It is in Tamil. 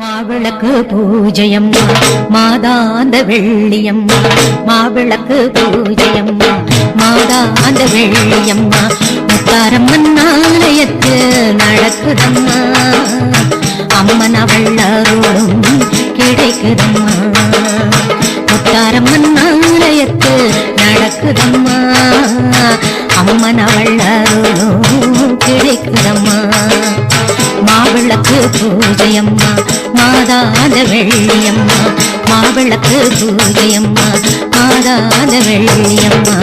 மாவிளக்கு பூஜையம்மா மாதாந்த வெள்ளியம்மா மாவிளக்கு பூஜையம்மா மாதாந்த வெள்ளியம்மா முத்தாரம்மன் ஆலயத்து நடக்குதம்மா. அம்மன் அவள் அருளும் கிடைக்குதம்மா. முத்தாரம்மன் ஆலயத்து நடக்குதம்மா. அம்மன் அவள் அருளும் கிடைக்குதம்மா. மாவிளக்கு பூஜையம்மா மாதாத வெள்ளியம்மா மாவிளக்கு பூஜையம்மா மாதாத வெள்ளியம்மா.